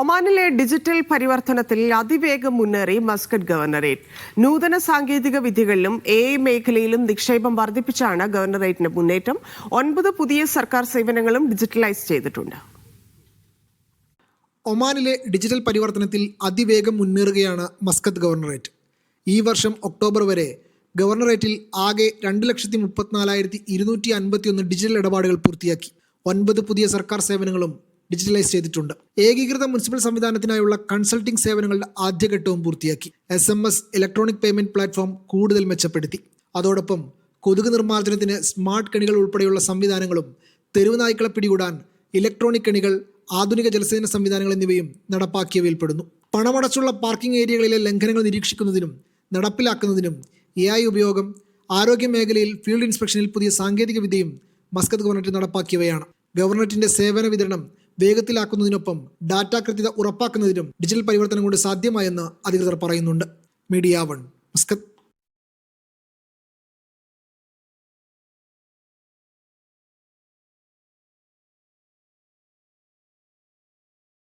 ഒമാനിലെ ഡിജിറ്റൽ പരിവർത്തനത്തിൽ അതിവേഗം മുന്നേറി മസ്കറ്റ് ഗവർണറേറ്റ്. നൂതന സാങ്കേതിക വിദ്യകളിലും എ മേഖലയിലും നിക്ഷേപം വർദ്ധിപ്പിച്ചാണ് ഗവർണറേറ്റിന്റെ മുന്നേറ്റം. ഒൻപത് പുതിയ സർക്കാർ സേവനങ്ങളും ഡിജിറ്റലൈസ് ചെയ്തിട്ടുണ്ട്. ഒമാനിലെ ഡിജിറ്റൽ പരിവർത്തനത്തിൽ അതിവേഗം മുന്നേറുകയാണ് മസ്കത്ത് ഗവർണറേറ്റ്. ഈ വർഷം ഒക്ടോബർ വരെ ഗവർണറേറ്റിൽ ആകെ രണ്ട് ലക്ഷത്തി മുപ്പത്തിനാലായിരത്തി ഇരുന്നൂറ്റി അൻപത്തിയൊന്ന് ഡിജിറ്റൽ ഇടപാടുകൾ പൂർത്തിയാക്കി. ഒൻപത് പുതിയ സർക്കാർ സേവനങ്ങളും ഡിജിറ്റലൈസ് ചെയ്തിട്ടുണ്ട്. ഏകീകൃത മുനിസിപ്പൽ സംവിധാനത്തിനായുള്ള കൺസൾട്ടിംഗ് സേവനങ്ങളുടെ ആദ്യഘട്ടവും പൂർത്തിയാക്കി. S M S electronic payment platform കൂടുതൽ മെച്ചപ്പെടുത്തി. അതോടൊപ്പം കൊതുക് നിർമ്മാർജനത്തിന് സ്മാർട്ട് കെണികൾ ഉൾപ്പെടെയുള്ള സംവിധാനങ്ങളും തെരുവ് നായ്ക്കളെ പിടികൂടാൻ ഇലക്ട്രോണിക് കെണികൾ ആധുനിക ജലസേചന സംവിധാനങ്ങൾ എന്നിവയും നടപ്പാക്കിയവയിൽപ്പെടുന്നു. പണമടച്ചുള്ള പാർക്കിംഗ് ഏരിയകളിലെ ലംഘനങ്ങൾ നിരീക്ഷിക്കുന്നതിനും നടപ്പിലാക്കുന്നതിനും എ ഐ ഉപയോഗം ആരോഗ്യ മേഖലയിൽ ഫീൽഡ് ഇൻസ്പെക്ഷനിൽ പുതിയ സാങ്കേതിക വിദ്യയും മസ്കത്ത് ഗവർണറേറ്റ് നടപ്പാക്കിയവയാണ്. ഗവർണറ്റിന്റെ സേവന വിതരണം വേഗത്തിലാക്കുന്നതിനൊപ്പം ഡാറ്റ കൃത്യത ഉറപ്പാക്കുന്നതിനും ഡിജിറ്റൽ പരിവർത്തനം കൊണ്ട് സാധ്യമായെന്ന് അധികൃതർ പറയുന്നുണ്ട്. Media one. മസ്കത്ത്